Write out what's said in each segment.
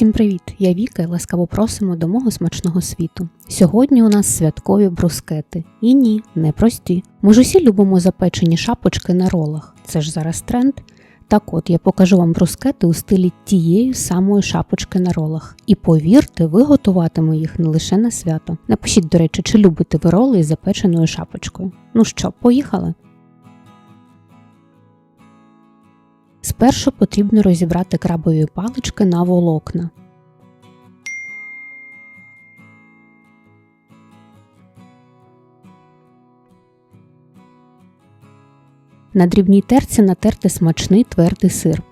Всім привіт! Я Віка і ласкаво просимо до мого смачного світу. Сьогодні у нас святкові брускети. І ні, не прості. Ми ж усі любимо запечені шапочки на ролах. Це ж зараз тренд. Так от я покажу вам брускети у стилі тієї самої шапочки на ролах. І повірте, ви готуватимете їх не лише на свято. Напишіть, до речі, чи любите ви роли із запеченою шапочкою. Ну що, поїхали? Спершу потрібно розібрати крабові палички на волокна. На дрібній терці натерти смачний твердий сир.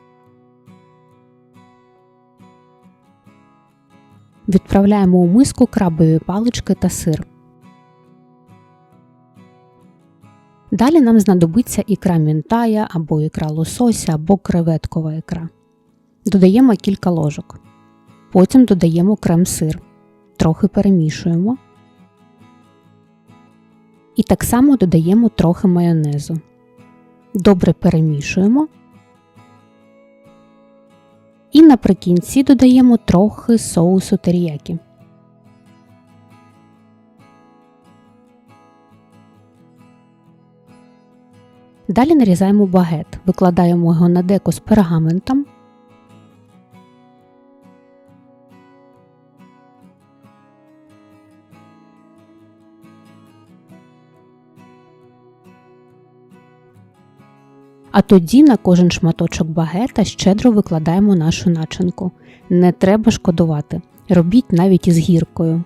Відправляємо у миску крабові палички та сир. Далі нам знадобиться ікра мінтая або ікра лосося або креветкова ікра. Додаємо кілька ложок. Потім додаємо крем-сир. Трохи перемішуємо. І так само додаємо трохи майонезу. Добре перемішуємо. І наприкінці додаємо трохи соусу теріякі. Далі нарізаємо багет, викладаємо його на деко з пергаментом. А тоді на кожен шматочок багета щедро викладаємо нашу начинку. Не треба шкодувати. Робіть навіть із гіркою.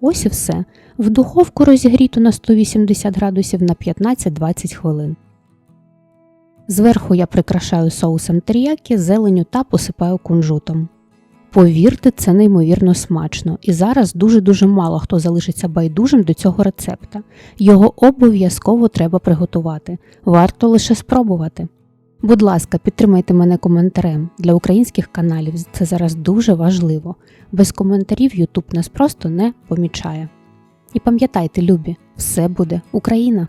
Ось і все. В духовку розігріту на 180 градусів на 15-20 хвилин. Зверху я прикрашаю соусом теріякі, зеленю та посипаю кунжутом. Повірте, це неймовірно смачно, і зараз дуже-дуже мало хто залишиться байдужим до цього рецепта. Його обов'язково треба приготувати. Варто лише спробувати. Будь ласка, підтримайте мене коментарем. Для українських каналів це зараз дуже важливо. Без коментарів YouTube нас просто не помічає. І пам'ятайте, любі, все буде Україна!